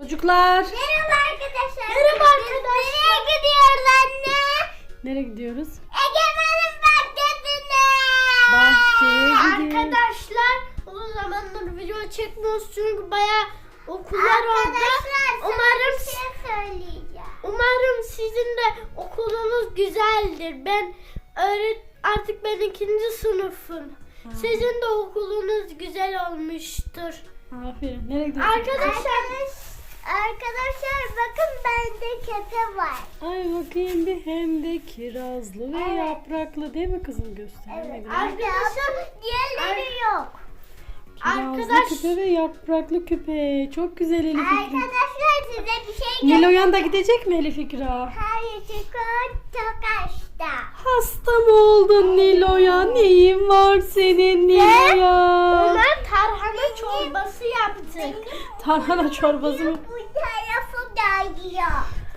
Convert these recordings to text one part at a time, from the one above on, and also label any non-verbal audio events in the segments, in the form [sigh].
Çocuklar. Merhaba arkadaşlar. Merhaba arkadaşlar. Nereye gidiyoruz anne? Nereye gidiyoruz? Egemen'in bahçesine. Bahçeye gidiyoruz. Arkadaşlar uzun zamandır video çekmiyoruz çünkü bayağı okullar oldu. Umarım bir şey söyleyeceğim. umarım sizin de okulunuz güzeldir. Ben öğret artık ben ikinci sınıfım. Sizin de okulunuz güzel olmuştur. Aferin. Nereye gidiyoruz? Arkadaşlar Arkadaşlar bakın bende kepe var. Ay bakayım bir hem de kirazlı ve Evet. yapraklı değil mi kızım göstermedim. Arkadaşlar diğerleri yok. Kirazlı arkadaş- küpe ve yapraklı küpe. Çok güzel Elif İkra. Arkadaşlar size bir şey Niloyan da gidecek mi Elif İkra? Hayır o çok hasta. Hasta mı oldun Niloya? Neyin var senin Niloya? tarhana çorbası yaptık. Tarhana çorbası mı? Bu tarafı da yiyor.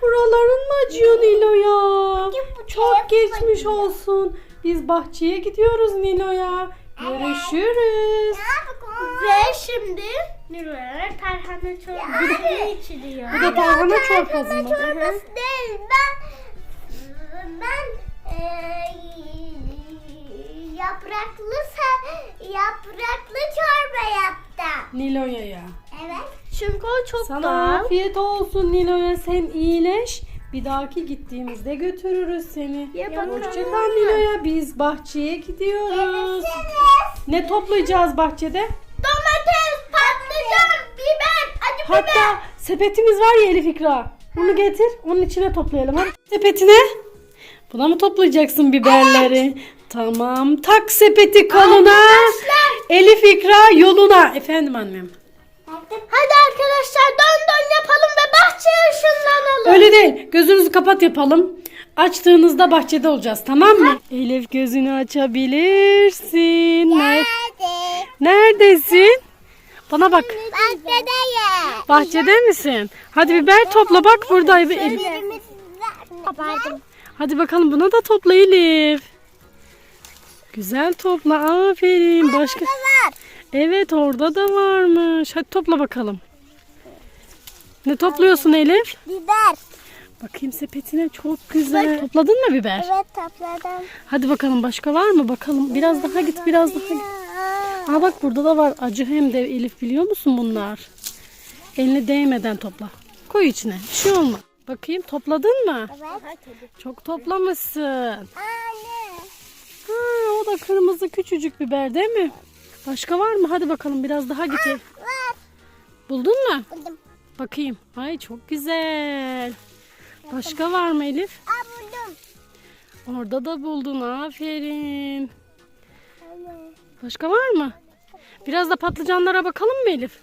Buraların mı acıyor Niloya? bu Çok geçmiş acıyor. olsun. Biz bahçeye gidiyoruz Niloya. Görüşürüz. Ne yapalım? Ve şimdi Nurullah tarhana çorbası içiliyor. Bu da tarhana çorbası mı? çorbası değil. Ben ben eee, yapraklı yapraklı çorba yaptım. Niloya'ya. Evet. Çünkü o çok Sana doğal. afiyet olsun Niloya. Sen iyileş. Bir dahaki gittiğimizde götürürüz seni. Ya bakalım. Hoşçakal Niloya. Biz bahçeye gidiyoruz. Görüşürüz. Ne toplayacağız bahçede? Domates, patlıcan, biber, acı biber. Hatta sepetimiz var ya Elif İkra. Bunu getir. Onun içine toplayalım. Hadi. Sepetine. Buna mı toplayacaksın biberleri? Tamam. Tak sepeti koluna. Elif İkra yoluna. Efendim annem. Hadi arkadaşlar don don yapalım ve bahçeye ışınlanalım. Öyle değil. Gözünüzü kapat yapalım. Açtığınızda bahçede olacağız tamam mı? Elif gözünü açabilirsin. Ner- Hadi. Neredesin? Bana bak. Bahçedeyim. Bahçede misin? Hadi biber topla bak burada. Elif. Hadi bakalım buna da topla Elif. Güzel topla. Aferin. Başka. Evet orada da varmış. Hadi topla bakalım. Ne topluyorsun Elif? Biber. Bakayım sepetine çok güzel. Topladın mı biber? Evet topladım. Hadi bakalım başka var mı bakalım. Biraz daha git biraz daha git. Aa bak burada da var. Acı hem de Elif biliyor musun bunlar? Eline değmeden topla. Koy içine. Bir şey olmaz. Bakayım topladın mı? Evet. Çok toplamışsın. Anne. Ha, o da kırmızı küçücük biber değil mi? Başka var mı? Hadi bakalım biraz daha. Var. Buldun mu? Buldum. Bakayım. Ay çok güzel. Başka var mı Elif? Aa buldum. Orada da buldun. Aferin. Başka var mı? Biraz da patlıcanlara bakalım mı Elif?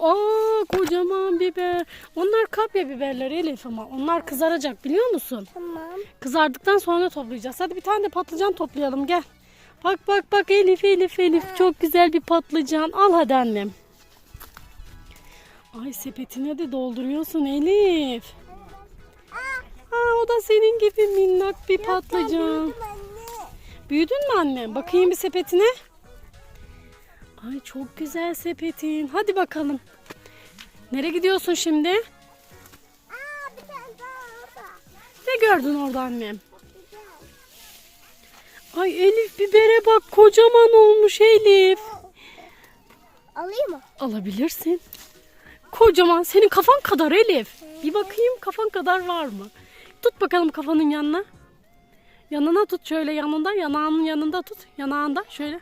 Aa kocaman biber. Onlar kapya biberler Elif ama onlar kızaracak biliyor musun? Tamam. Kızardıktan sonra toplayacağız. Hadi bir tane de patlıcan toplayalım gel. Bak bak bak Elif Elif Elif çok güzel bir patlıcan. Al hadi annem. Ay sepetine de dolduruyorsun Elif. Aa, o da senin gibi minnak bir patlıcan. Anne. Büyüdün mü annem? Bakayım bir sepetine. Ay çok güzel sepetin. Hadi bakalım. Nereye gidiyorsun şimdi? Aa bir tane daha orada. Ne gördün orada annem? Ay Elif bibere bak kocaman olmuş Elif. Alayım mı? Alabilirsin. Kocaman senin kafan kadar Elif. Bir bakayım kafan kadar var mı? Tut bakalım kafanın yanına. Yanına tut şöyle yanında yanağının yanında tut. Yanağında şöyle.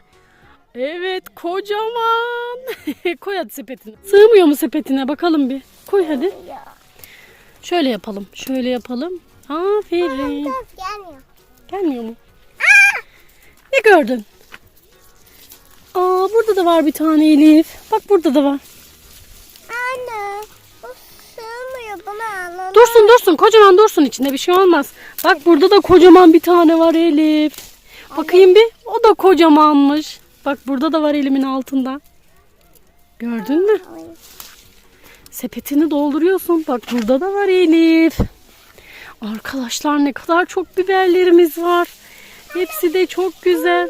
Evet kocaman. [laughs] Koy hadi sepetine. Sığmıyor mu sepetine bakalım bir. Koy hadi. Ya. Şöyle yapalım. Şöyle yapalım. Aferin. Gelmiyor. Gelmiyor mu? Ne gördün? Aa burada da var bir tane Elif. Bak burada da var. Anne. Bu sığmıyor buna alalım. Dursun dursun kocaman dursun içinde bir şey olmaz. Bak burada da kocaman bir tane var Elif. Bakayım bir o da kocamanmış. Bak burada da var elimin altında. Gördün mü? Sepetini dolduruyorsun. Bak burada da var Elif. Arkadaşlar ne kadar çok biberlerimiz var. Hepsi de çok güzel.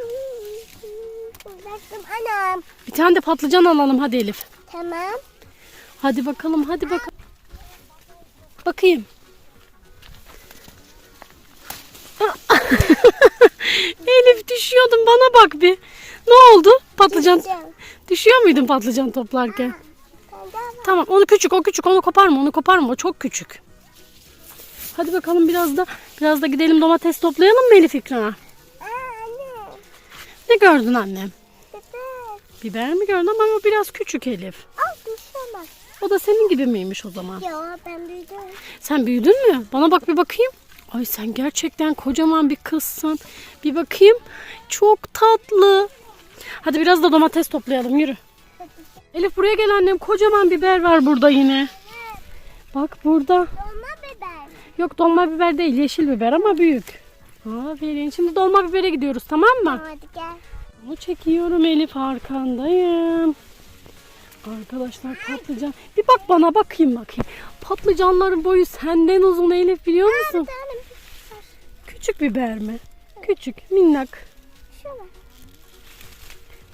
Baktım anam. Bir tane de patlıcan alalım hadi Elif. Tamam. Hadi bakalım hadi bakalım. Bakayım. [laughs] Elif düşüyordun bana bak bir. Ne oldu? Patlıcan. Düşüyor muydun patlıcan toplarken? Tamam onu küçük o küçük onu koparma onu koparma o çok küçük. Hadi bakalım biraz da biraz da gidelim domates toplayalım mı Elif İkra? Ne gördün annem? Bebek. Biber mi gördün ama o biraz küçük Elif. Al düşemez. O da senin gibi miymiş o zaman? Ya ben büyüdüm. Sen büyüdün mü? Bana bak bir bakayım. Ay sen gerçekten kocaman bir kızsın. Bir bakayım. Çok tatlı. Hadi biraz da domates toplayalım yürü. Elif buraya gel annem. Kocaman biber var burada yine. Bak burada. Dolma bebek. Yok dolma biber değil yeşil biber ama büyük. Aferin. Şimdi dolma bibere gidiyoruz tamam mı? Hadi gel. Bunu çekiyorum Elif arkandayım. Arkadaşlar patlıcan. Bir bak bana bakayım bakayım. Patlıcanların boyu senden uzun Elif biliyor musun? Küçük biber mi? Küçük, minnak.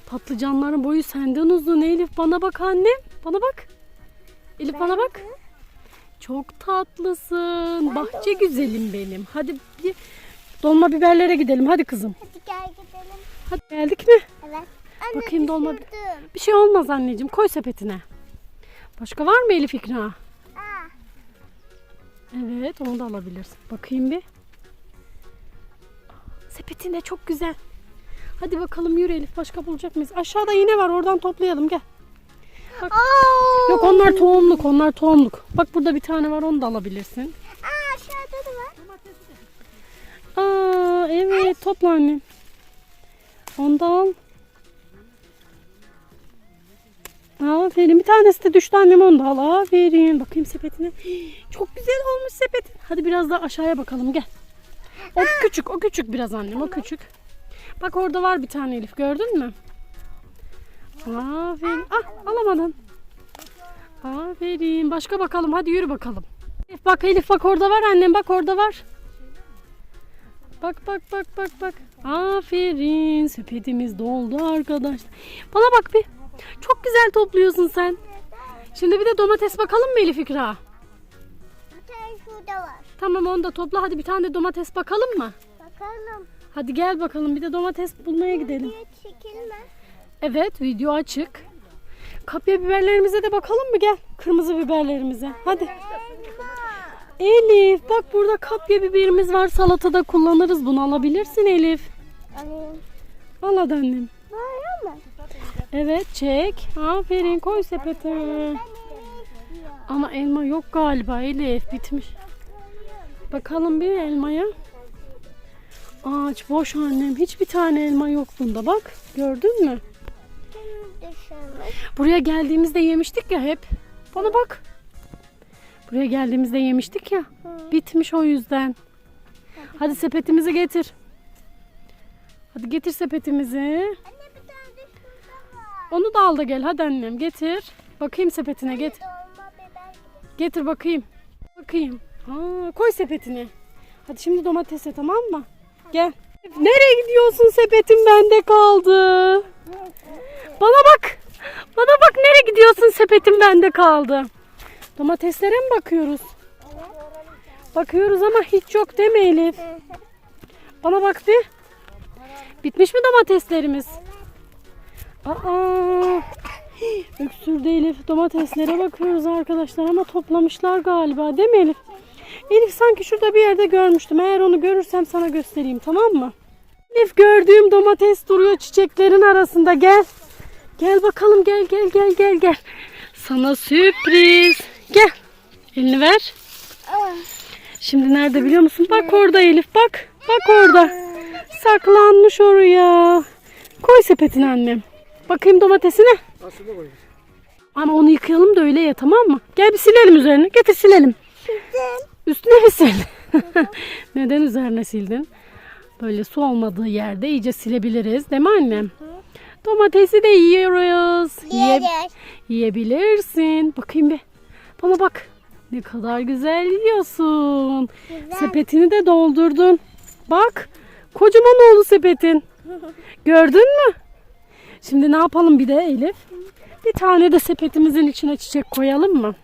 Patlıcanların boyu senden uzun Elif. Bana bak annem. Bana bak. Elif bana bak. Çok tatlısın. Bahçe güzelim benim. Hadi bir dolma biberlere gidelim. Hadi kızım. Hadi gel gidelim. Hadi geldik mi? Evet. Anne Bakayım dolma. Bir şey olmaz anneciğim. Koy sepetine. Başka var mı Elif İkra? Aa, Evet onu da alabilirsin. Bakayım bir. Sepetinde çok güzel. Hadi bakalım yürü Elif. Başka bulacak mıyız? Aşağıda yine var. Oradan toplayalım gel. Bak. Oo. Yok onlar tohumluk. Onlar tohumluk. Bak burada bir tane var. Onu da alabilirsin. Aa, aşağıda da var. Aa evet topla annem. Onu da al. Aferin. Bir tanesi de düştü annem onu da al. Aferin. Bakayım sepetine. [gasps] Çok güzel olmuş sepetin. Hadi biraz daha aşağıya bakalım gel. O küçük o küçük biraz annem o küçük. Bak orada var bir tane Elif gördün mü? Aferin. Ah alamadın. Aferin. Başka bakalım hadi yürü bakalım. Elif bak Elif bak orada var annem bak orada var. Bak bak bak bak bak. Aferin. Sepetimiz doldu arkadaşlar. Bana bak bir. Çok güzel topluyorsun sen. Şimdi bir de domates bakalım mı Elif İkra? Şurada var. Tamam onu da topla. Hadi bir tane de domates bakalım mı? Bakalım. Hadi gel bakalım bir de domates bulmaya gidelim. Bir çekilme. Evet video açık. Kapya biberlerimize de bakalım mı gel. Kırmızı biberlerimize. Hadi. Elif bak burada kapya biberimiz var. Salatada kullanırız. Bunu alabilirsin Elif. Alayım. Al hadi annem. Var mı? Evet çek. Aferin koy sepete. Ama elma yok galiba Elif bitmiş. Bakalım bir elmaya. Ağaç boş annem. Hiçbir tane elma yok bunda bak. Gördün mü? Buraya geldiğimizde yemiştik ya hep. Bana bak. Buraya geldiğimizde yemiştik ya. Bitmiş o yüzden. Hadi sepetimizi getir. Hadi getir sepetimizi. Anne bir tane de şurada var. Onu da al da gel. Hadi annem getir. Bakayım sepetine getir. Dolma. Getir bakayım. Bakayım. Ha, koy sepetine. Hadi şimdi domatese tamam mı? Gel. Nereye gidiyorsun? Sepetim bende kaldı. Bana bak. Bana bak nereye gidiyorsun? Sepetim bende kaldı. Domateslere mi bakıyoruz? Bakıyoruz ama hiç yok mi Elif? Bana bak bir. Bitmiş mi domateslerimiz? Aa, öksürdü Elif. Domateslere bakıyoruz arkadaşlar ama toplamışlar galiba değil mi Elif? Elif sanki şurada bir yerde görmüştüm. Eğer onu görürsem sana göstereyim tamam mı? Elif gördüğüm domates duruyor çiçeklerin arasında gel. Gel bakalım gel gel gel gel gel. Sana sürpriz. Gel. Elini ver. Şimdi nerede biliyor musun? Bak orada Elif bak. Bak orada. Saklanmış oraya. Koy sepetine annem. Bakayım domatesine. Ama onu yıkayalım da öyle ye tamam mı? Gel bir silelim üzerini. Getir silelim. Üstüne mi sil? [laughs] Neden üzerine sildin? Böyle su olmadığı yerde iyice silebiliriz. Değil mi annem? Domatesi de yiyoruz. Yiye- yiyebilirsin. Bakayım bir. Bana bak. Ne kadar güzel yiyorsun. Sepetini de doldurdun. Bak. Kocaman oldu sepetin. [laughs] Gördün mü? Şimdi ne yapalım bir de Elif? Bir tane de sepetimizin içine çiçek koyalım mı?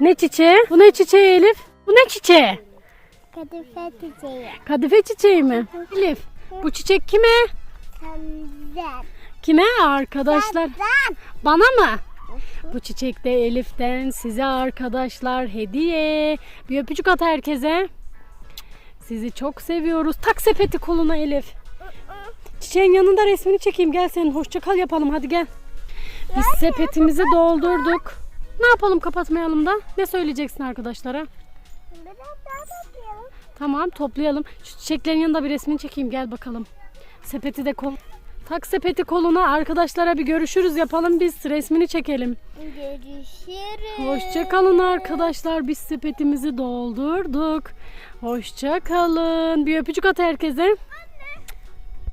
Ne çiçeği? Bu ne çiçeği Elif? Bu ne çiçeği? Kadife çiçeği. Kadife çiçeği mi? Elif bu çiçek kime? Senden. Kime arkadaşlar? Sen. Bana mı? Bu çiçek de Elif'ten size arkadaşlar hediye. Bir öpücük at herkese. Sizi çok seviyoruz. Tak sepeti koluna Elif. Çiçeğin yanında resmini çekeyim. Gel senin hoşça kal yapalım hadi gel. Biz sepetimizi doldurduk. Ne yapalım kapatmayalım da? Ne söyleyeceksin arkadaşlara? Biraz daha toplayalım. Tamam toplayalım. Şu çiçeklerin yanında bir resmini çekeyim gel bakalım. Sepeti de kol. Tak sepeti koluna arkadaşlara bir görüşürüz yapalım biz resmini çekelim. Görüşürüz. Hoşça kalın arkadaşlar. Biz sepetimizi doldurduk. Hoşça kalın. Bir öpücük at herkese.